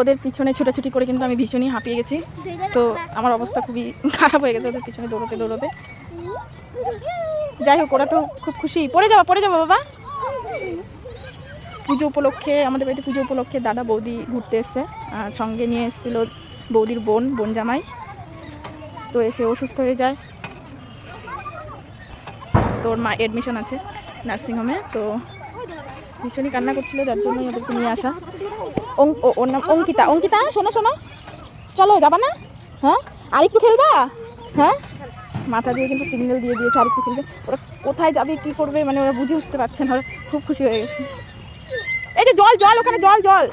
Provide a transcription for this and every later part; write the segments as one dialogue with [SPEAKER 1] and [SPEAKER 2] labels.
[SPEAKER 1] ওদের পিছনে ছোটাছুটি করে কিন্তু আমি ভীষণই হাঁপিয়ে গেছি। তো আমার অবস্থা খুবই খারাপ হয়ে গেছে ওদের পিছনে দৌড়তে দৌড়তে। যাই হোক, ওরা তো খুব খুশি। পড়ে যাব পড়ে যাব বাবা। পুজো উপলক্ষে, আমাদের বাড়িতে পুজো উপলক্ষে দাদা বৌদি ঘুরতে এসছে। আর সঙ্গে নিয়ে এসেছিল বৌদির বোন বোন জামাই। তো এসে অসুস্থ হয়ে যায়। তোর মা এডমিশন আছে নার্সিংহোমে তো ভীষণই কান্না করছিল, যার জন্যই ওদেরকে নিয়ে আসা। ওর নাম অঙ্কিতা। অঙ্কিতা, শোনো শোনো। চলো, যাবা না? হ্যাঁ? আর একটু খেলবা? হ্যাঁ? মাথা দিয়ে কিন্তু সিগন্যাল দিয়ে দিয়েছে, আর একটু খেলবে। ওরা কোথায় যাবে, কী করবে মানে ওরা বুঝে উঠতে পারছে না খুব খুশি হয়ে গেছে। এই যে জল জল, ওখানে জল জল।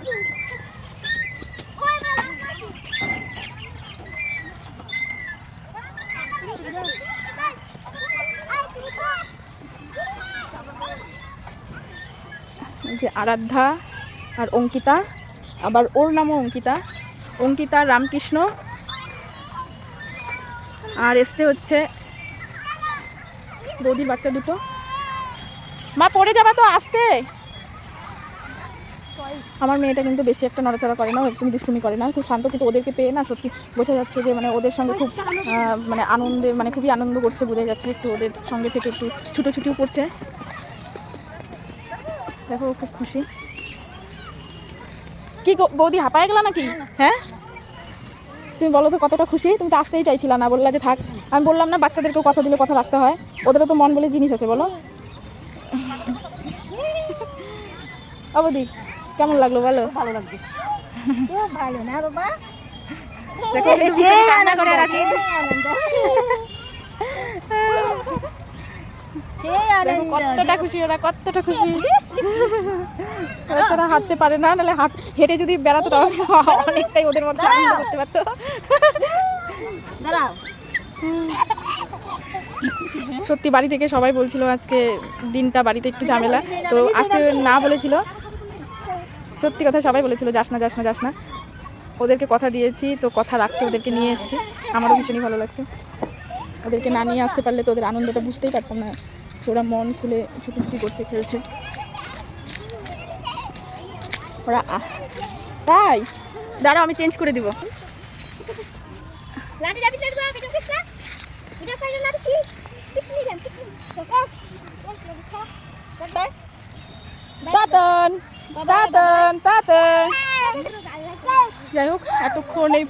[SPEAKER 1] যে আরাধ্যা আর অঙ্কিতা, আবার ওর নামও অঙ্কিতা। অঙ্কিতা, রামকৃষ্ণ। আর এসছে হচ্ছে বৌদির বাচ্চা দুটো। মা, পড়ে যাবা তো আসতে। আমার মেয়েটা কিন্তু বেশি একটা নড়াচড়া করে না, ও একদম দুষ্টুমি করে না। খুব শান্ত, কিন্তু ওদেরকে পেয়ে না সত্যি বোঝা যাচ্ছে যে মানে ওদের সঙ্গে খুব মানে আনন্দে মানে খুবই আনন্দ করছে, বোঝা যাচ্ছে একটু ওদের সঙ্গে থেকে একটু ছুটোছুটিও করছে। দেখো খুব খুশি। কি বৌদি হাঁপায় গেল নাকি? হ্যাঁ? তুমি বলো তো কতটা খুশি? তুমি তো আসতেই চাইছিলা না বললা যে থাক। আমি বললাম না বাচ্চাদেরকেও কথা দিলে কথা রাখতে হয়। ওদেরও তো মন বলে জিনিস আছে বলো। অবদি কেমন লাগল বলো?
[SPEAKER 2] ভালো লাগছে। ভালো না বাবা?
[SPEAKER 1] দেখো কান্না করে আর আজকে
[SPEAKER 2] সেই
[SPEAKER 1] দেখো
[SPEAKER 2] আনন্দ
[SPEAKER 1] কতটা খুশি ওরা কতটা খুশি। বেচারা হাঁটতে পারে না নাহলে হাঁট যদি বেড়াতো তাহলে অনেকটাই ওদের মধ্যে আনন্দ করতে পারতো। সত্যি বাড়ি থেকে সবাই বলছিল আজকে দিনটা বাড়িতে একটু ঝামেলা। তো আসতে না বলেছিল। সত্যি কথা সবাই বলেছিল যাস না যাস না যাস না। ওদেরকে কথা দিয়েছি তো কথা রাখতে ওদেরকে নিয়ে এসেছি। আমারও ভীষণই ভালো লাগছে। ওদেরকে না নিয়ে আসতে পারলে তো ওদের আনন্দটা বুঝতেই পারতাম না। ওরা মন খুলে ছুটি করতে খেলছে। ওরা তাই? দাঁড়াও আমি চেঞ্জ করে দিব। যাই হোক এতক্ষণ এই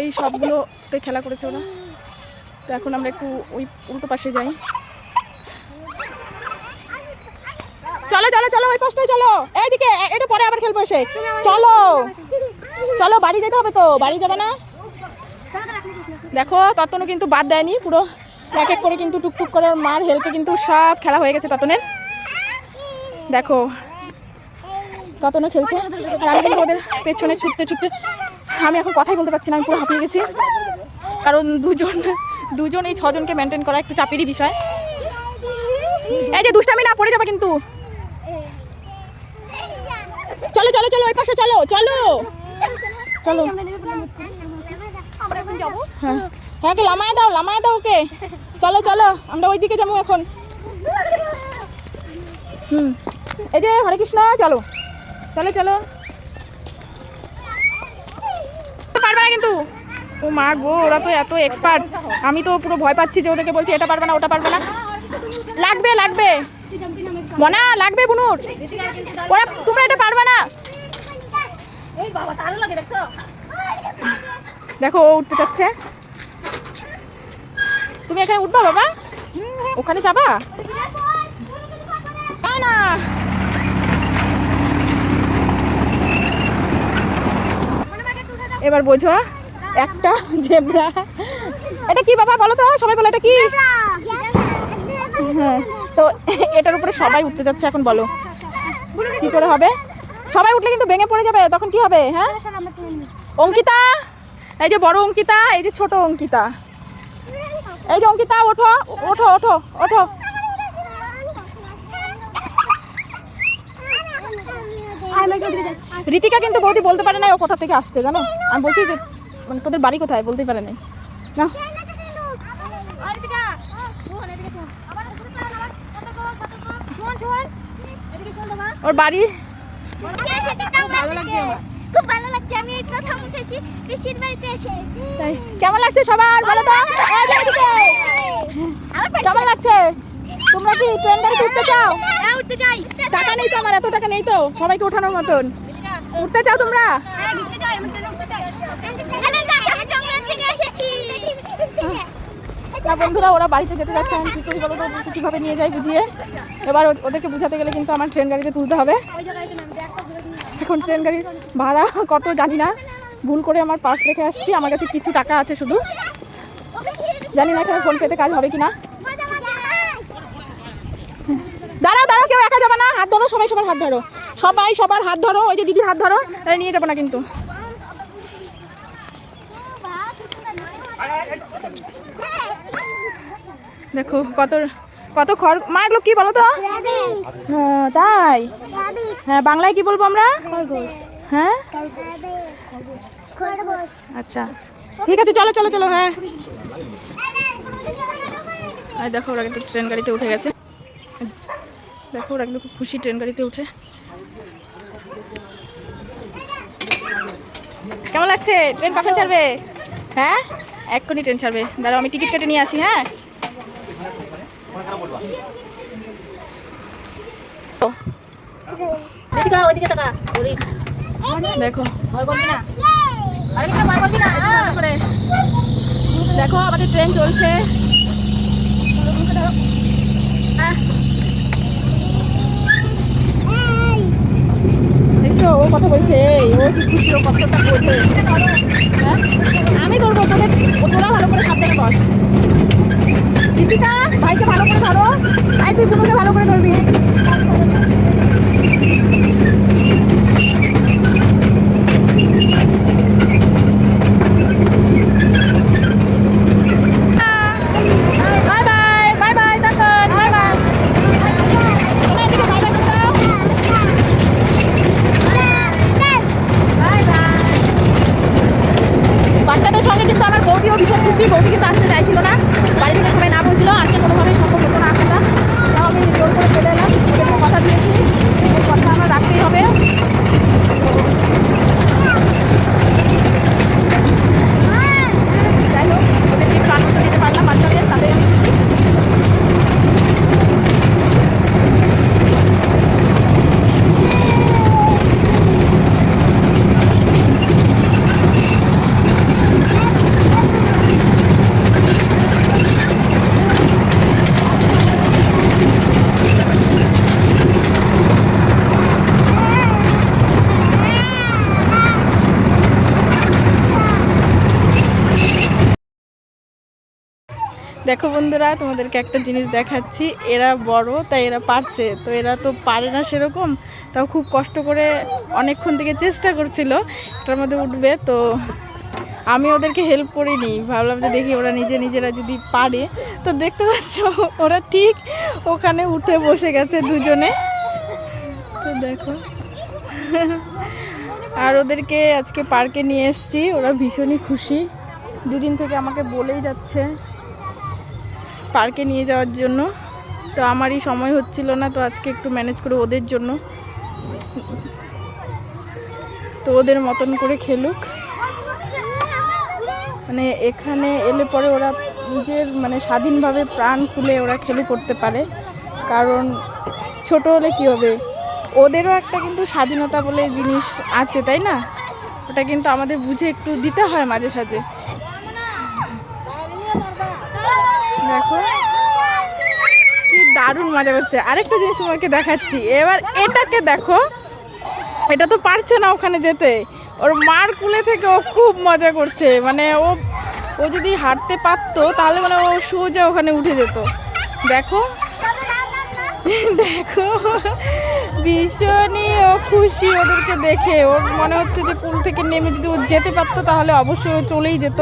[SPEAKER 1] এই সবগুলোতে খেলা করেছে ওরা। তো এখন আমরা একটু ওই উল্টো পাশে যাই। চলো চলো চলো, ওই পাশটাই চলো। এইদিকে এটা পরে আবার খেলব এসে। চলো চলো, বাড়ি যেতে হবে তো, বাড়ি যাবে না? দেখো ততনও কিন্তু বাদ দেয়নি, পুরো এক এক করে কিন্তু টুকটুক করে মার হেল্পে কিন্তু সব খেলা হয়ে গেছে ততনের। দেখো ততনও খেলছে, আর আমি কিন্তু ওদের পেছনে ছুটতে ছুটতে, আমি এখন কথাই বলতে পারছি না, আমি পুরো হাঁপিয়ে গেছি। কারণ দুজন দুজন এই ছজনকে মেনটেন করা একটু চাপেরই বিষয়। এই যে দুষ্টামি না, পড়ে যাবে কিন্তু। চলো চলো চলো, ওই পাশে চলো চলো। চলো। হ্যাঁ। হ্যাঁ কে লামায় দাও লামায় দাও ওকে। চলো চলো, আমরা ওই দিকে যাব এখন। হুম। এই যে, হরে কৃষ্ণ, চলো। চলো চলো। পারবে না কিন্তু। ও মা গো, ওরা তো এত এক্সপার্ট আমি তো পুরো ভয় পাচ্ছি যে ওদেরকে বলছি, এটা পারবে না, ওটা পারবে না। লাগবে লাগবে। মনা, লাগবে বুনুর। ওরা, তোমরা এটা পারবে না। দেখো, ও উঠতে চাচ্ছে। তুমি এখানে উঠবা, বাবা? ওখানে যাবা? না এবার বোঝো, একটা জেব্রা। এটা কি, বাবা? বলো তো, সবাই বলো, এটা কি? হ্যাঁ তো এটার উপরে সবাই উঠতে যাচ্ছে এখন, বলো। কি করে হবে? সবাই উঠলে কিন্তু ভেঙে পড়ে যাবে, তখন কি হবে হ্যাঁ? অঙ্কিতা, এই যে বড় অঙ্কিতা, এই যে ছোট অঙ্কিতা। এই যে অঙ্কিতা, ওঠো ওঠো ওঠো ওঠো। রীতিকা কিন্তু বৌদি বলতে পারে না ও কোথা থেকে আসছে, জানো? আমি বলছি যে মানে তোদের বাড়ি কোথায়? বলতেই পারে নাই। না
[SPEAKER 2] শোন শোন এদিকে শোন বাবা
[SPEAKER 1] ওর বাড়ি
[SPEAKER 2] ভালো লাগছে আমার খুব ভালো লাগছে এই প্রথম উঠেছি পিসির বাড়িতে এসে
[SPEAKER 1] কেমন লাগছে সবার বলো তো এদিকে। কেমন লাগছে তোমরা কি ট্রেন গাড়িতে উঠতে চাও
[SPEAKER 2] হ্যাঁ উঠতে চাই
[SPEAKER 1] টাকা নেই তো আমার এত টাকা নেই তো সবাইকে ওঠানোর মতন উঠতে চাও তোমরা
[SPEAKER 2] হ্যাঁ উঠতে চাই না
[SPEAKER 1] বন্ধুরা, ওরা বাড়িতে যেতে যাচ্ছে। আমি কী করি বলো তো? কীভাবে নিয়ে যাই বুঝিয়ে? এবার ওদেরকে বুঝাতে গেলে কিন্তু আমার ট্রেন গাড়িতে তুলতে হবে। এখন ট্রেন গাড়ির ভাড়া কত জানি না। ভুল করে আমার পার্স রেখে আসছি। আমার কাছে কিছু টাকা আছে শুধু। জানি না এখানে ফোন পেতে কাজ হবে কি না দাঁড়াও দাঁড়াও, কেউ একা যাবে না। হাত ধরো, সবাই সবার হাত ধরো। সবাই সবার হাত ধরো। ওই যে দিদির হাত ধরো তাহলে নিয়ে যাব না কিন্তু। দেখো কত কত খড় মা এগুলো কি বলো তো? হ্যাঁ, তাই? হ্যাঁ বাংলায় কি বলব আমরা? হ্যাঁ? আচ্ছা। ঠিক আছে চলো চলো চলো হ্যাঁ। দেখো ওরা কিন্তু ট্রেন গাড়িতে উঠে গেছে। দেখো ওরা কিন্তু খুব খুশি ট্রেন গাড়িতে উঠে। কেমন লাগছে? ট্রেন কখন ছাড়বে? হ্যাঁ? এক্ষুনি ট্রেন ছাড়বে। দাঁড়াও আমি টিকিট কেটে নিয়ে আসি হ্যাঁ? দেখো। আমাদের ট্রেন চলছে। দেখছ ও কথা বলছে এই, ও কি খুশি ও কতটা বোঝে। হ্যাঁ? আমি ধরবো তোদের ও তোরা ভালো করে সাবধানে বস। ভাইকে ভালো করে ধরো। ভাই তুই বুনুকে ভালো করে ধরবি bye bye bye bye Tatan bye bye এদিকে বাই বাই দাও বাই বাই বাচ্চাদের সঙ্গে কিন্তু আমার বৌদিও ভীষণ খুশি বৌদি কিন্তু আসতে চাইছিল না বাড়ি থেকে সবাই না বলছিল আসতে কোনোভাবেই সম্ভব হতো না আসাটা তাও আমি জোর করে চলে এলাম ওদেরকে কথা দিয়েছি এই কথা আমার রাখতেই হবে যাই হোক ওদেরকে একটু আনন্দ দিতে পারলাম বাচ্চাদের তাদের আমি খুশি দেখো বন্ধুরা, তোমাদেরকে একটা জিনিস দেখাচ্ছি। এরা বড়, তাই এরা পারছে। তো এরা তো পারে না সেরকম। তাও খুব কষ্ট করে অনেকক্ষণ থেকে চেষ্টা করছিল। এটার মধ্যে উঠবে, তো আমি ওদেরকে হেল্প করিনি। ভাবলাম যে দেখি ওরা নিজে নিজেরা যদি পারে। তো দেখতে পাচ্ছ, ওরা ঠিক ওখানে উঠে বসে গেছে দুজনে। তো দেখো। আর ওদেরকে আজকে পার্কে নিয়ে এসেছি। ওরা ভীষণই খুশি। দুদিন থেকে আমাকে বলেই যাচ্ছে। পার্কে নিয়ে যাওয়ার জন্য। তো আমারই সময় হচ্ছিল না, তো আজকে একটু ম্যানেজ করে ওদের জন্য। তো ওদের মতন করে খেলুক। মানে এখানে এলে পরে ওরা নিজের মানে স্বাধীনভাবে প্রাণ খুলে ওরা খেলু করতে পারে। কারণ ছোট হলে কি হবে? ওদেরও একটা কিন্তু স্বাধীনতা বলে জিনিস আছে, তাই না? ওটা কিন্তু আমাদের বুঝে একটু দিতে হয় মাঝে সাঝে। দেখো, কি দারুণ মজা করছে। আরেকটা জিনিস তোমাকে দেখাচ্ছি। এবার এটাকে দেখো, এটা তো পারছে না ওখানে যেতে। ওর মার কুলে থেকে ও খুব মজা করছে। মানে ও ও যদি হাঁটতে পারতো, তাহলে মানে ও সোজা ওখানে উঠে যেত। দেখো দেখো, ভীষণই ও খুশি ওদেরকে দেখে। ওর মনে হচ্ছে যে পুল থেকে নেমে যদি ও যেতে পারতো, তাহলে অবশ্যই ও চলেই যেত।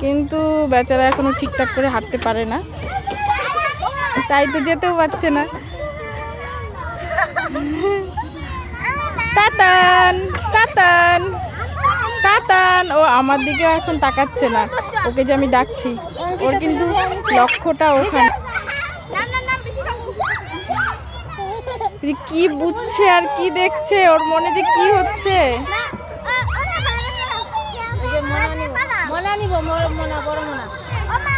[SPEAKER 1] কিন্তু বেচারা এখনও ঠিকঠাক করে হাঁটতে পারে না। তাই তো যেতেও পারছে না। তাতান তাতান তাতান। ও আমার দিকে এখন তাকাচ্ছে না। ওকে যে আমি ডাকছি। ওর কিন্তু লক্ষ্যটা ওখানে। কি বুঝছে আর কি দেখছে? ওর মনে যে কি হচ্ছে?
[SPEAKER 2] নিব মনা বড় মনা মনা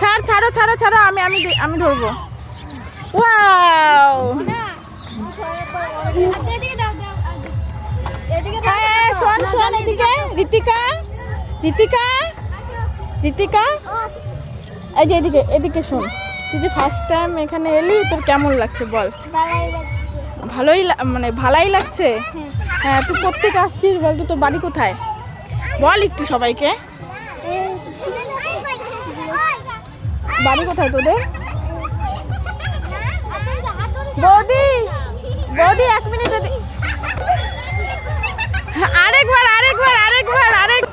[SPEAKER 1] ছাড় ছাড়ো ছাড়ো ছাড়ো আমি আমি আমি ধরবো। ওয়াও!
[SPEAKER 2] এদিকে এদিকে
[SPEAKER 1] হ্যাঁ শোন শোন এদিকে ঋতিকা ঋতিকা ঋতিকা। এই যে এদিকে এদিকে শোন। তুই যে ফার্স্ট টাইম এখানে এলি তোর কেমন লাগছে বল?
[SPEAKER 2] ভালোই
[SPEAKER 1] মানে ভালাই লাগছে? হ্যাঁ। তুই কোথেকে আসছিস বল তো তোর বাড়ি কোথায়? বল একটু সবাইকে। বাড়ি কোথায় তোদের? বৌদি বৌদি, এক মিনিট আরেকবার আরেকবার আরেকবার, আরেক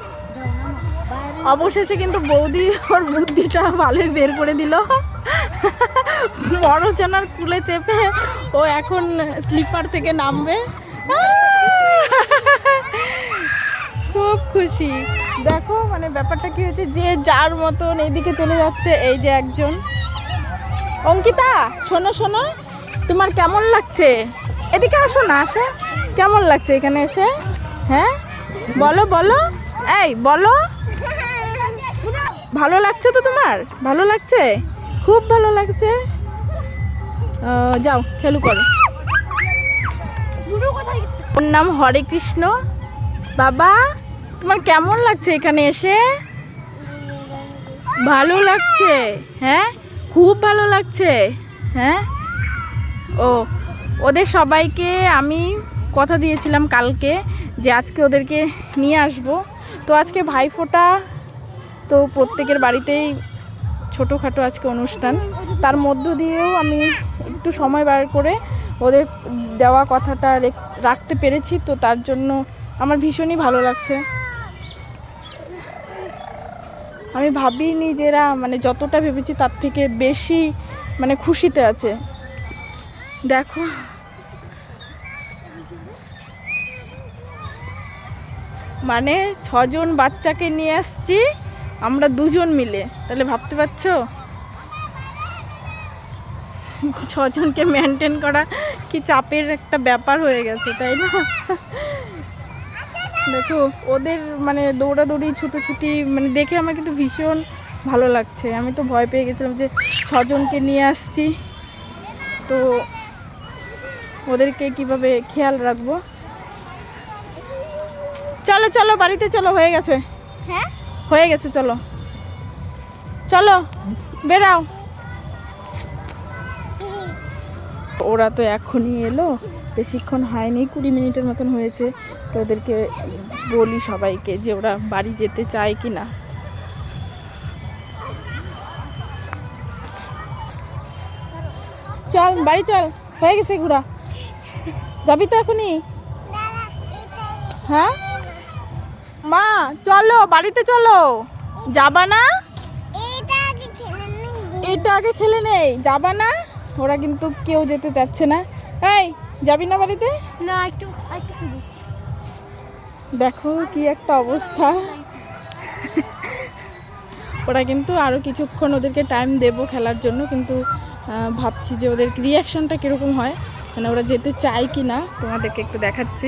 [SPEAKER 1] অবশেষে কিন্তু বৌদি ওর বুদ্ধিটা ভালোই বের করে দিল। বড়জনার কুলে চেপে ও এখন স্লিপার থেকে নামবে। খুব খুশি। দেখো মানে ব্যাপারটা কি হয়েছে যে যার মতন এইদিকে চলে যাচ্ছে এই যে একজন। অঙ্কিতা শোনো শোনো তোমার কেমন লাগছে? এদিকে আসো না আসো। কেমন লাগছে এখানে এসে? হ্যাঁ? বলো বলো। এই বলো। ভালো লাগছে তো তোমার? ভালো লাগছে? খুব ভালো লাগছে। যাও খেলু করো। ওর নাম হরে কৃষ্ণ বাবা তোমার কেমন লাগছে এখানে এসে? ভালো লাগছে হ্যাঁ? খুব ভালো লাগছে হ্যাঁ? ও, ওদের সবাইকে আমি কথা দিয়েছিলাম কালকে যে আজকে ওদেরকে নিয়ে আসব। তো আজকে ভাইফোঁটা, তো প্রত্যেকের বাড়িতেই ছোটোখাটো আজকে অনুষ্ঠান। তার মধ্য দিয়েও আমি একটু সময় বার করে ওদের দেওয়া কথাটা রেখ- রাখতে পেরেছি। তো তার জন্য আমার ভীষণই ভালো লাগছে। আমি ভাবিনি যে এরা মানে যতটা ভেবেছি তার থেকে বেশি মানে খুশিতে আছে। দেখো। মানে ছজন বাচ্চাকে নিয়ে আসছি, আমরা দুজন মিলে। তাহলে ভাবতে পারছ? ছজনকে মেনটেন করা কি চাপের একটা ব্যাপার হয়ে গেছে, তাই না? দেখো ওদের মানে দৌড়াদৌড়ি ছুটোছুটি মানে দেখে আমার কিন্তু ভীষণ ভালো লাগছে। আমি তো ভয় পেয়ে গেছিলাম যে ছজনকে নিয়ে আসছি। তো ওদেরকে কীভাবে খেয়াল রাখব? চলো চলো বাড়িতে চলো হয়ে গেছে।
[SPEAKER 2] হ্যাঁ?
[SPEAKER 1] হয়ে গেছে চলো। চলো বেরাও। ওরা তো এখনই এলো বেশিক্ষণ হয়নি কুড়ি মিনিটের মতন হয়েছে তো ওদেরকে বলি সবাইকে যে ওরা বাড়ি যেতে চায় কি না। চল বাড়ি চল হয়ে গেছে ঘোরা। যাবি তো এখনই? হ্যাঁ? মা চলো বাড়িতে চলো। যাবা না?
[SPEAKER 2] এটা আগে খেলে নেই
[SPEAKER 1] যাবা না? ওরা কিন্তু কেউ যেতে চাচ্ছে না। এই যাবি না বাড়িতে?
[SPEAKER 2] না একটু একটু
[SPEAKER 1] দেখো কি একটা অবস্থা। ওরা কিন্তু আরও কিছুক্ষণ ওদেরকে টাইম দেবো খেলার জন্য কিন্তু ভাবছি যে ওদের রিয়াকশনটা কীরকম হয় মানে ওরা যেতে চায় কি না তোমাদেরকে একটু দেখাচ্ছি।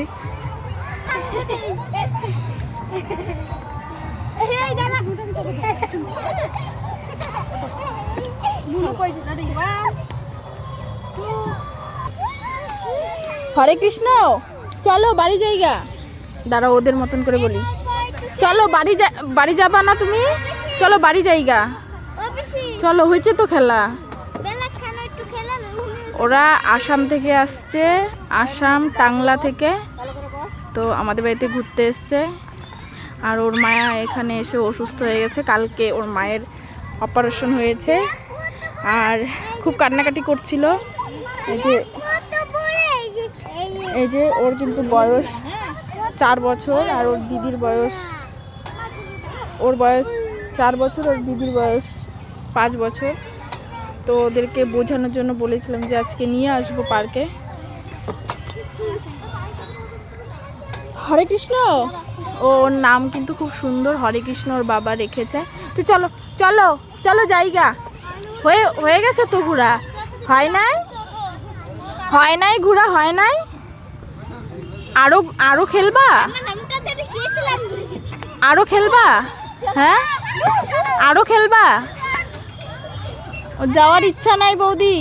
[SPEAKER 2] এই
[SPEAKER 1] হরে কৃষ্ণ, চলো বাড়ি যাইগা। দাঁড়া ওদের মতন করে বলি। চলো বাড়ি যা বাড়ি যাবা না তুমি? চলো বাড়ি
[SPEAKER 2] ও
[SPEAKER 1] চলো, হয়েছে তো খেলা। ওরা আসাম থেকে আসছে, আসাম টাংলা থেকে। তো আমাদের বাড়িতে ঘুরতে এসছে। আর ওর মায়া এখানে এসে অসুস্থ হয়ে গেছে। কালকে ওর মায়ের অপারেশন হয়েছে। আর খুব কান্নাকাটি করছিল। এই যে
[SPEAKER 2] এই যে
[SPEAKER 1] ওর কিন্তু বয়স চার বছর আর ওর দিদির বয়স ওর বয়স চার বছর, ওর দিদির বয়স পাঁচ বছর। তো ওদেরকে বোঝানোর জন্য বলেছিলাম যে আজকে নিয়ে আসব পার্কে। হরে কৃষ্ণ! ওর নাম কিন্তু খুব সুন্দর, হরে কৃষ্ণ ওর বাবা রেখেছে। তো চলো চলো চলো জায়গা। হয়ে হয়ে গেছে তো হয় নাই? হয় নাই ঘোরা হয় নাই? আরও আরও খেলবা? আরও খেলবা? হ্যাঁ? আরও খেলবা? যাওয়ার ইচ্ছা নাই বৌদি।